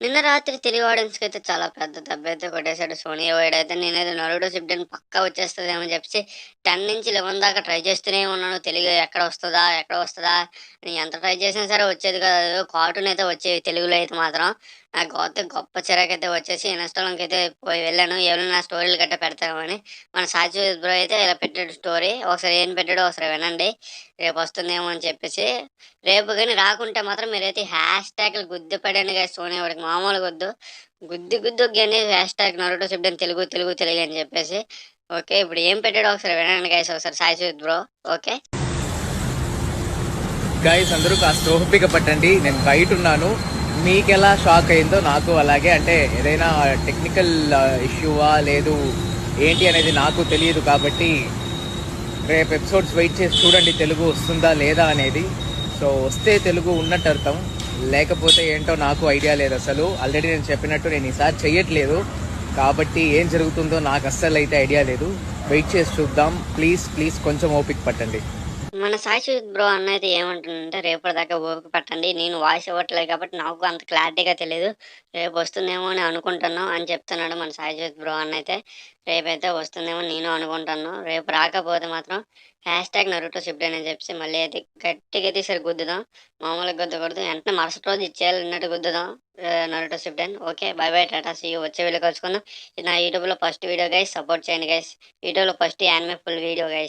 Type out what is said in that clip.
నిన్న రాత్రి తిరిగి ఆడియన్స్‌కి అయితే చాలా పెద్ద దెబ్బ అయితే కొట్టేశాడు సోనియా వైడ్ అయితే నేనైతే నరుడో షిప్డెన్ పక్కా పక్క అని చెప్పేసి 10 నుంచి 11 దాకా ట్రై చేస్తూనే ఉన్నాను. తెలుగు ఎక్కడ వస్తుందా ఎక్కడ వస్తుందా అని ఎంత ట్రై చేసినా సరే వచ్చేది కాదు. కార్టూన్ అయితే వచ్చేవి తెలుగులో అయితే మాత్రం. ఆ నాకైతే గొప్ప చిరాకైతే వచ్చేసి ఇన్‌స్టాలోకైతే పోయి వెళ్ళాను. ఎవరైనా స్టోరీలు గట్ట పెడతామని మన సాయి బ్రో అయితే ఇలా పెట్టాడు స్టోరీ. ఒకసారి ఏం పెట్టాడో ఒకసారి వినండి. రేపు వస్తుందేమో అని చెప్పేసి. రేపు కానీ రాకుంటే మాత్రం మీరైతే హ్యాష్ ట్యాగ్‌లు గుద్ది పడండి గైస్ సోనీ వాడికి మామూలుగా గుద్దు గుద్ది గుద్ది ఒగ్గండి హ్యాష్ ట్యాగ్ నరుటో చెప్పాను తెలుగు తెలుగు తెలుగు అని చెప్పేసి. ఓకే. ఇప్పుడు ఏం పెట్టాడో ఒకసారి వినండి గైస్ ఒకసారి సాయి బ్రో. ఓకే. గైస్ అందరూ కాస్త ఓపిక పట్టండి నేను బయట ఉన్నాను మీకెలా షాక్ అయిందో నాకు అలాగే. అంటే ఏదైనా టెక్నికల్ ఇష్యూవా లేదు ఏంటి అనేది నాకు తెలియదు కాబట్టి రేపు ఎపిసోడ్స్ వెయిట్ చేసి చూడండి తెలుగు వస్తుందా లేదా అనేది. సో వస్తే తెలుగు ఉన్నట్టు అర్థం. లేకపోతే ఏంటో నాకు ఐడియా లేదు అసలు. ఆల్రెడీ నేను చెప్పినట్టు నేను ఈసారి చెయ్యట్లేదు. కాబట్టి ఏం జరుగుతుందో నాకు అస్సలు అయితే ఐడియా లేదు. వెయిట్ చేసి చూద్దాం. ప్లీజ్ ప్లీజ్ కొంచెం ఓపిక పట్టండి. మన సాయి బ్రో అన్న అయితే ఏమంటుందంటే రేపటిదాకా ఓపిక పట్టండి. నేను వాయిస్ ఇవ్వట్లేదు కాబట్టి నాకు అంత క్లారిటీగా తెలియదు రేపు వస్తుందేమో అని అనుకుంటున్నాం అని చెప్తున్నాడు మన సాయి బ్రో అన్న అయితే. రేపైతే వస్తుందేమో నేను అనుకుంటున్నాను. రేపు రాకపోతే మాత్రం హ్యాష్ ట్యాగ్ నరుటో షిఫ్ట్ అని చెప్పి మళ్ళీ అయితే గట్టిగా అయితే సరి గుద్దుదాం. మామూలుగా గుద్దకూడదు. వెంటనే మరుసటి రోజు ఇచ్చేయాలన్నట్టు గుద్దుదాం. నరుటో షిఫ్ట్ అని okay. Bye bye tata see వచ్చే వీడియో కలుసుకుందాం. ఇది నా యూట్యూబ్‌లో ఫస్ట్ వీడియో గైస్ సపోర్ట్ చేయండి గైస్. యూట్యూబ్‌లో first anime full video guys.